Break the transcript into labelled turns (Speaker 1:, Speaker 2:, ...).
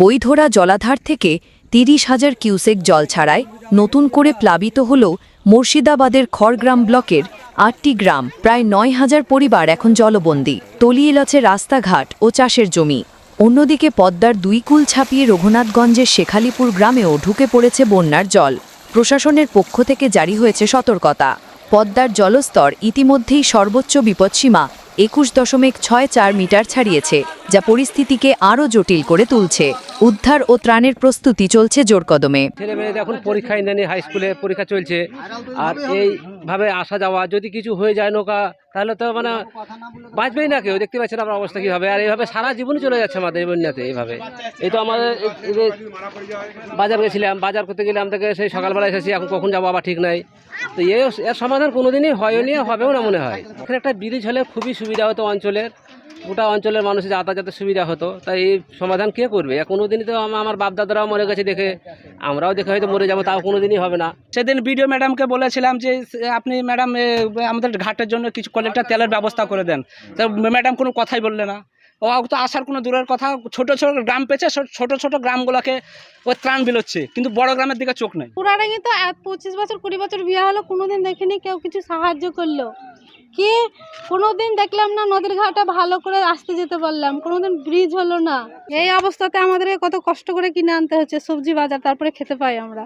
Speaker 1: বইধরা জলাধার থেকে তিরিশ হাজার কিউসেক জল ছাড়ায় নতুন করে প্লাবিত হল মুর্শিদাবাদের খড়গ্রাম ব্লকের আটটি গ্রাম। প্রায় নয় হাজার পরিবার এখন জলবন্দী। তলিয়ে আছে রাস্তাঘাট ও চাষের জমি। অন্যদিকে পদ্মার দুই কুল ছাপিয়ে রঘুনাথগঞ্জের শেখালিপুর গ্রামেও ঢুকে পড়েছে বন্যার জল। প্রশাসনের পক্ষ থেকে জারি হয়েছে সতর্কতা। পদ্মার জলস্তর ইতিমধ্যেই সর্বোচ্চ বিপদসীমা একুশ দশমিক ছয় চার মিটার ছাড়িয়েছে, যা পরিস্থিতিকে আরও জটিল করে তুলছে। উদ্ধার ও ত্রাণের প্রস্তুতি চলছে
Speaker 2: ছেলে মেয়েদের এখন পরীক্ষায় নেনি হাই স্কুলে পরীক্ষা চলছে। আর এইভাবে আসা যাওয়া, যদি কিছু হয়ে যায় নৌকা, তাহলে তো মানে বাঁচবেই না কেউ। দেখতে পাচ্ছেন আমার অবস্থা কী হবে আর এইভাবে সারা জীবনই চলে যাচ্ছে আমাদের বন্যাতে এইভাবে। এই তো আমাদের বাজার গেছিলাম, বাজার করতে গেলাম থেকে সেই সকালবেলা এসেছি, এখন কখন যাব আবার ঠিক নাই। তো এর সমাধান কোনোদিনই হয়নি, হবেও না মনে হয়। এখানে একটা ব্রিজ হলে খুবই সুবিধা হতো অঞ্চলের। গোটা অঞ্চলের মানুষের যাতায়াতের সুবিধা হতো। তাই এই সমাধান কে করবে? কোনোদিনই তো আমার বাপ দাদারাও মরে গেছে দেখে। আমরাও দেখে হয়তো মরে যাব তাও কোনোদিনই হবে না।
Speaker 3: সেদিন বিডিও ম্যাডামকে বলেছিলাম যে সে- আপনি ম্যাডাম আমাদের ঘাটের জন্য কিছু কলেক্টার তেলের ব্যবস্থা করে দেন। তা ম্যাডাম কোনো কথাই বললে না। ও তো আসার কোনো দূরের কথা। ছোট ছোট গ্রাম পেয়েছে ছোট ছোট গ্রামগুলোকে ও ত্রাণ বিলোচ্ছে। কিন্তু বড় গ্রামের দিকে চোখ নেই।
Speaker 4: পুরাটাই তো পঁচিশ বছর কুড়ি বছর বিয়ে হলো কোনোদিন দেখিনি কেউ কিছু সাহায্য করল। কি? কোনো দিন দেখলাম না নদীর ঘাটে ভালো করে আসতে যেতে পারলাম। কোনো দিন ব্রিজ হলো না। এই অবস্থাতে আমাদের কত কষ্ট করে কিনে আনতে হচ্ছে, সবজি বাজার, তারপরে খেতে পাই আমরা।